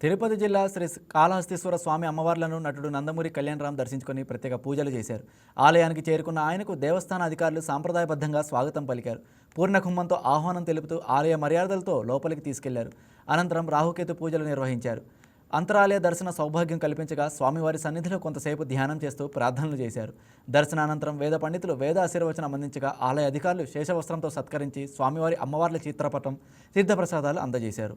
తిరుపతి జిల్లా శ్రీ కాళహస్తీశ్వర స్వామి అమ్మవార్లను నటుడు నందమూరి కళ్యాణరామ్ దర్శించుకొని ప్రత్యేక పూజలు చేశారు. ఆలయానికి చేరుకున్న ఆయనకు దేవస్థాన అధికారులు సాంప్రదాయబద్ధంగా స్వాగతం పలికారు. పూర్ణ కుంభంతో ఆహ్వానం తెలుపుతూ ఆలయ మర్యాదలతో లోపలికి తీసుకెళ్ళారు. అనంతరం రాహుకేతు పూజలు నిర్వహించారు. అంతరాలయ దర్శన సౌభాగ్యం కల్పించగా స్వామివారి సన్నిధిలో కొంతసేపు ధ్యానం చేస్తూ ప్రార్థనలు చేశారు. దర్శనానంతరం వేద పండితులు వేద ఆశీర్వచనం అందించగా ఆలయ అధికారులు శేషవస్త్రంతో సత్కరించి స్వామివారి అమ్మవార్ల చిత్రపటం తీర్థప్రసాదాలు అందజేశారు.